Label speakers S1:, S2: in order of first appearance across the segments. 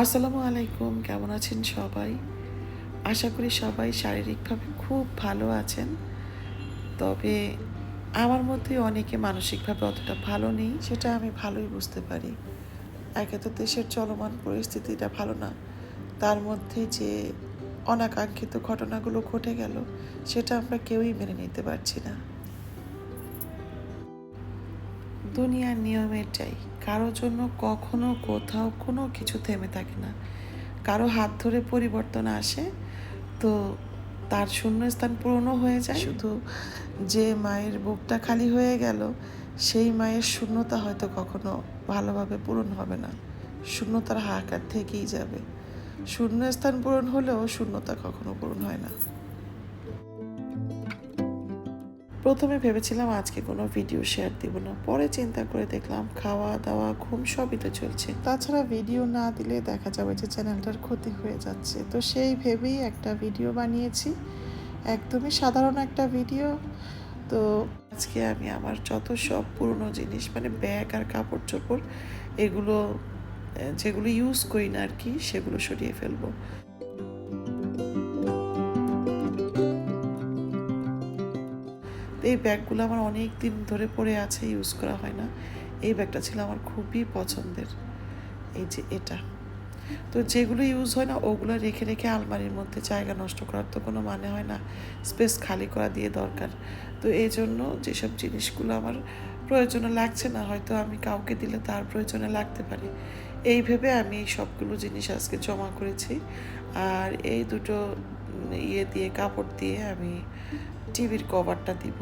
S1: আসসালামু আলাইকুম, কেমন আছেন সবাই? আশা করি সবাই শারীরিকভাবে খুব ভালো আছেন। তবে আমার মধ্যে অনেকে মানসিকভাবে অতটা ভালো নেই, সেটা আমি ভালোই বুঝতে পারি। একে তো দেশের চলমান পরিস্থিতিটা ভালো না, তার মধ্যে যে অনাকাঙ্ক্ষিত ঘটনাগুলো ঘটে গেল, সেটা আমরা কেউই মেনে নিতে পারছি না। দুনিয়ার নিয়মের চাই। কারও জন্য কখনো কোথাও কোনো কিছু থেমে থাকে না। কারও হাত ধরে পরিবর্তন আসে, তো তার শূন্যস্থান পূরণও হয়ে যায়। শুধু যে মায়ের বুকটা খালি হয়ে গেল, সেই মায়ের শূন্যতা হয়তো কখনো ভালোভাবে পূরণ হবে না। শূন্যতার হাহাকার থেকেই যাবে। শূন্যস্থান পূরণ হলেও শূন্যতা কখনো পূরণ হয় না। প্রথমে ভেবেছিলাম আজকে কোনো ভিডিও শেয়ার দিব না। পরে চিন্তা করে দেখলাম খাওয়া, দাওয়া, ঘুম সবই তো চলছে। তাছাড়া ভিডিও না দিলে দেখা যাবে যে চ্যানেলটার ক্ষতি হয়ে যাচ্ছে। তো সেই ভেবেই একটা ভিডিও বানিয়েছি। একদমই সাধারণ একটা ভিডিও তো আজকে আমি আমার যত সব পুরনো জিনিস মানে ব্যাগ আর কাপড় চোপড় এগুলো যেগুলো ইউজ করি না আর কি, সেগুলো সরিয়ে ফেলব। তো এই ব্যাগগুলো আমার অনেক দিন ধরে পড়ে আছে ইউজ করা হয় না। এই ব্যাগটা ছিল আমার খুবই পছন্দের। এই যে এটা। তো যেগুলো ইউজ হয় না, ওগুলো রেখে রেখে আলমারির মধ্যে জায়গা নষ্ট করার তো কোনো মানে হয় না। স্পেস খালি করা দিয়ে দরকার। তো এই জন্য যেসব জিনিসগুলো আমার প্রয়োজনে লাগছে না, হয়তো আমি কাউকে দিলে তার প্রয়োজনে লাগতে পারে। এই ভেবে আমি সবগুলো জিনিস আজকে জমা করেছি। আর এই দুটো ইয়ে দিয়ে, কাপড় দিয়ে আমি টিভির কভারটা দিব।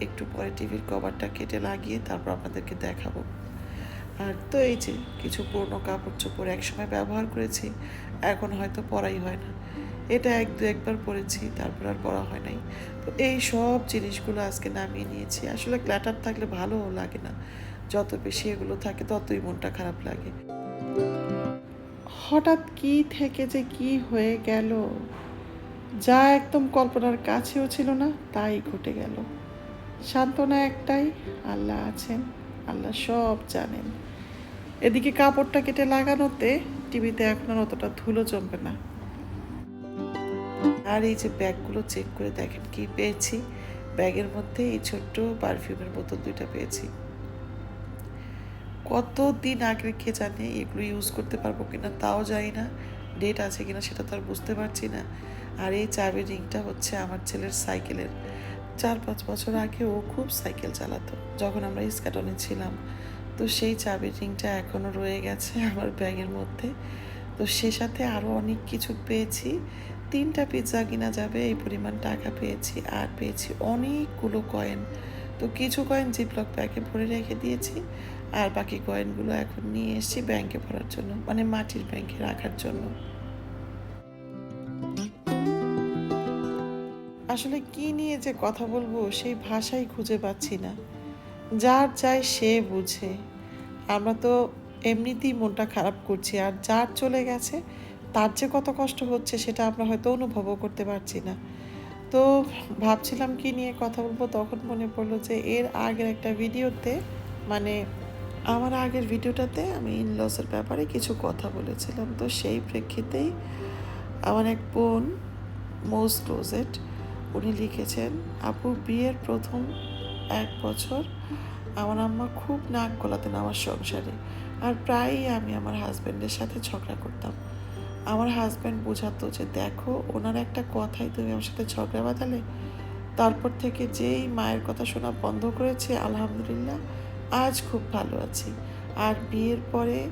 S1: একটু পরে টিভির কভারটা কেটে লাগিয়ে তারপর আপনাদেরকে দেখাবো। আর তো এই যে কিছু পুরনো কাপড় চোপড় একসময় ব্যবহার করেছি, এখন হয়তো পরাই হয় না। এটা এক দু একবার পরেছি, তারপর আর পরা হয় নাই। তো এই সব জিনিসগুলো আজকে নামিয়ে নিয়েছি। আসলে ক্ল্যাটার থাকলে ভালোও লাগে না। যত বেশি এগুলো থাকে ততই মনটা খারাপ লাগে। হঠাৎ কি থেকে যে কি হয়ে গেল? যা একদম কল্পনার কাছেও ছিল না, তাই ঘটে গেল। সান্ত্বনা একটাই, আল্লাহ আছেন, আল্লাহ সব জানেন। এদিকে কাপড়টা কেটে লাগানোতে টিভিতে এখন অতটা ধুলো জমবে না। আর এই যে ব্যাগগুলো চেক করে দেখেন কি পেয়েছি, ব্যাগের মধ্যে এই ছোট্ট পারফিউমের বোতল দুইটা পেয়েছি। কতদিন আগে কে জানে এগুলো ইউজ করতে পারব কিনা, তাও জানি না, ডেট আছে কিনা সেটা তো আর বুঝতে পারছি না। আর এই চাবির রিংটা হচ্ছে আমার ছেলের সাইকেলের। চার পাঁচ বছর আগে ও খুব সাইকেল চালাতো, যখন আমরা ইস্কাটনে ছিলাম। তো সেই চাবির রিংটা এখনও রয়ে গেছে আমার ব্যাগের মধ্যে। তো সে সাথে আরও অনেক কিছু পেয়েছি। তিনটা পিৎজা কিনা যাবে, এই পরিমাণ টাকা পেয়েছি, আর পেয়েছি অনেকগুলো কয়েন। তো কিছু কয়েন জিপলক ব্যাগে ভরে রেখে দিয়েছি, আর বাকি কয়েনগুলো এখন নিয়ে এসেছি ব্যাংকে ভরার জন্য মানে মাটির ব্যাংকে রাখার জন্য। আসলে কি নিয়ে যে কথা বলব সেই ভাষাই খুঁজে পাচ্ছি না। যার চাই সে বুঝে। আমরা তো এমনিতেই মনটা খারাপ করছি আর যার চলে গেছে, তার যে কত কষ্ট হচ্ছে সেটা আমরা হয়তো অনুভবও করতে পারছি না। তো ভাবছিলাম কি নিয়ে কথা বলব, তখন মনে পড়ল যে এর আগের একটা ভিডিওতে মানে আমার আগের ভিডিওটাতে আমি ইনলসের ব্যাপারে কিছু কথা বলেছিলাম। তো সেই প্রেক্ষিতেই আমার এক বোন মোস্ট ক্লোজেড উনি লিখেছেন আপু বিয়ের প্রথম এক বছর আমার আম্মা খুব নাক গলাতেন আমার সংসারে। আর প্রায়ই আমি আমার হাজব্যান্ডের সাথে ঝগড়া করতাম। আমার হাজব্যান্ড বোঝাতো যে, দেখো, ওনার একটা কথাই তুমি আমার সাথে ঝগড়া বাঁধালে? তারপর থেকে যেই মায়ের কথা শোনা বন্ধ করেছে, আলহামদুলিল্লাহ, আজ খুব ভালো আছি। আর বিয়ের পরে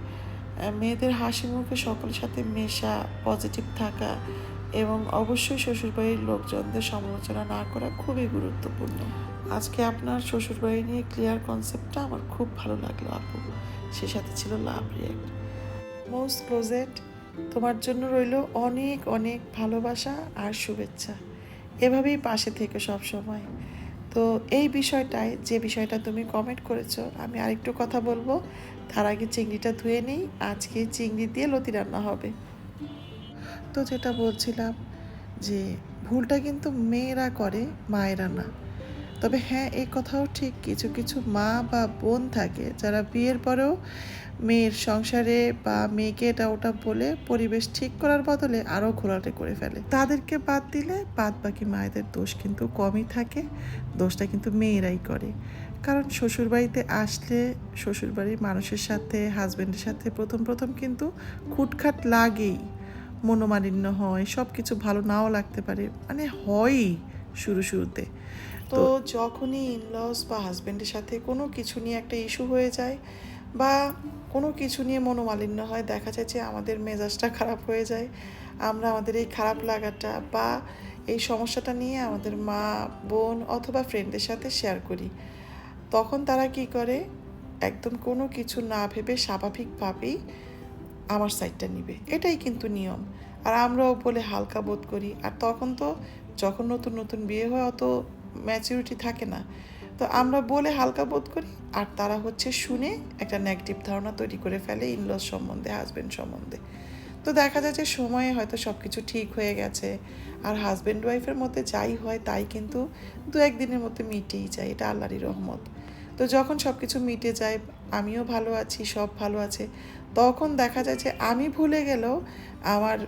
S1: মেয়েদের হাসি মুখে সকলের সাথে মেশা পজিটিভ থাকা এবং অবশ্যই শ্বশুরবাড়ির লোকজনদের সমালোচনা না করা খুবই গুরুত্বপূর্ণ। আজকে আপনার শ্বশুরবাড়ি নিয়ে ক্লিয়ার কনসেপ্টটা আমার খুব ভালো লাগল আপু। সে সাথে ছিল লাভ রিয়াক্ট মোস্ট ক্লোজেড তোমার জন্য রইল অনেক অনেক ভালোবাসা আর শুভেচ্ছা। এভাবেই পাশে থেকে সব সময়। তো এই বিষয়টায়, যে বিষয়টা তুমি কমেন্ট করেছ, আমি আরেকটু কথা বলব। তার আগে চিংড়িটা ধুয়ে নেই। আজকে চিংড়ি দিয়ে লতি রান্না হবে। তো যেটা বলছিলাম যে ভুলটা কিন্তু মেয়েরা করে, মায়েরা না। তবে হ্যাঁ এই কথাও ঠিক। কিছু কিছু মা বা বোন থাকে যারা বিয়ের পরেও মেয়ের সংসারে বা মেয়েকে এটা, ওটা বলে পরিবেশ ঠিক করার বদলে আরও ঘোরাটে করে ফেলে। তাদেরকে বাদ দিলে বাদ বাকি মায়েদের দোষ কিন্তু কমই থাকে, দোষটা কিন্তু মেয়েরাই করে। কারণ শ্বশুরবাড়িতে আসলে শ্বশুরবাড়ির মানুষের সাথে হাজব্যান্ডের সাথে প্রথম প্রথম কিন্তু খুটখাট লাগেই। মনোমালিন্য হয় সব কিছু ভালো নাও লাগতে পারে মানে হয়ই শুরু শুরুতে। তো যখনই ইনলস বা হাজব্যান্ডের সাথে কোনো কিছু নিয়ে একটা ইস্যু হয়ে যায় বা কোনো কিছু নিয়ে মনোমালিন্য হয়, দেখা যায় যে আমাদের মেজাজটা খারাপ হয়ে যায়, আমরা আমাদের এই খারাপ লাগাটা বা এই সমস্যাটা নিয়ে আমাদের মা, বোন অথবা ফ্রেন্ডের সাথে শেয়ার করি। তখন তারা কি করে? একদম কোনো কিছু না ভেবে স্বাভাবিকভাবেই আমার সাইডটা নিবে। এটাই কিন্তু নিয়ম। আর আমরাও বলে হালকা বোধ করি। আর তখন তো যখন নতুন নতুন বিয়ে হয়, অত ম্যাচিউরিটি থাকে না। তো আমরা বলে হালকা বোধ করি। আর তারা হচ্ছে শুনে একটা নেগেটিভ ধারণা তৈরি করে ফেলে ইনলস সম্বন্ধে হাজব্যান্ড সম্বন্ধে। তো দেখা যায় যে সময়ে হয়তো সব কিছু ঠিক হয়ে গেছে। আর হাজব্যান্ড ওয়াইফের মধ্যে যাই হয়, তাই কিন্তু দু একদিনের মধ্যে মিটেই যায়। এটা আল্লাহরই রহমত। তো যখন সব কিছু মিটে যায় আমিও ভালো আছি সব ভালো আছে। তখন দেখা যায় যে আমি ভুলে গেলেও আমার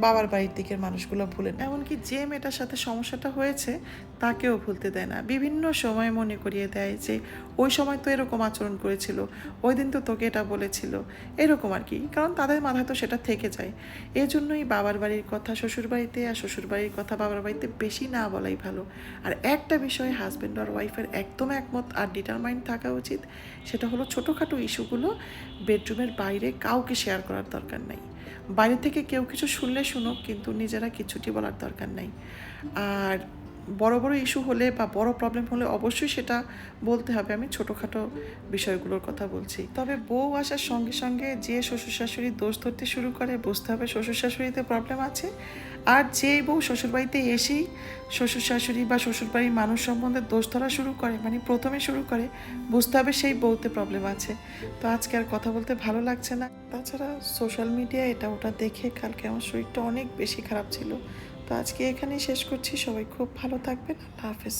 S1: বাবার বাড়ির দিকের মানুষগুলো ভুলে না এমনকি যে মেয়েটার সাথে সমস্যাটা হয়েছে, তাকেও ভুলতে দেয় না। বিভিন্ন সময় মনে করিয়ে দেয় যে, ওই সময় তো এরকম আচরণ করেছিল, ওই দিন তো তোকে এটা বলেছিল। এরকম আর কি। কারণ তাদের মাথায় তো সেটা থেকে যায়। এই জন্যই বাবার বাড়ির কথা শ্বশুর বাড়িতে আর শ্বশুর বাড়ির কথা বাবার বাড়িতে বেশি না বলাই ভালো। আর একটা বিষয়ে হাজব্যান্ড আর ওয়াইফের একদম একমত আর ডিটারমাইন্ড থাকা উচিত, সেটা হলো ছোটোখাটো ইস্যুগুলো বেডরুমের বাইরে কাউকে শেয়ার করার দরকার নাই। বাইরে থেকে কেউ কিছু শুনলে শুনুক কিন্তু নিজেরা কিছুটি বলার দরকার নাই। আর বড় বড় ইস্যু হলে বা বড় প্রবলেম হলে অবশ্যই সেটা বলতে হবে। আমি ছোটোখাটো বিষয়গুলোর কথা বলছি। তবে বউ আসার সঙ্গে সঙ্গে যে শ্বশুর শাশুড়ি দোষ ধরতে শুরু করে, বুঝতে হবে শ্বশুর শাশুড়িতে প্রবলেম আছে। আর যে বউ শ্বশুরবাড়িতে এসেই শ্বশুর শাশুড়ি বা শ্বশুরবাড়ির মানুষ সম্বন্ধে দোষ ধরা শুরু করে মানে প্রথমে শুরু করে, বুঝতে হবে সেই বউতে প্রবলেম আছে। তো আজকে আর কথা বলতে ভালো লাগছে না। তাছাড়া সোশ্যাল মিডিয়া এটা ওটা দেখে কালকে আমার শরীরটা অনেক বেশি খারাপ ছিল। তো আজকে এখানেই শেষ করছি। সবাই খুব ভালো থাকবেন। আল্লাহ হাফেজ।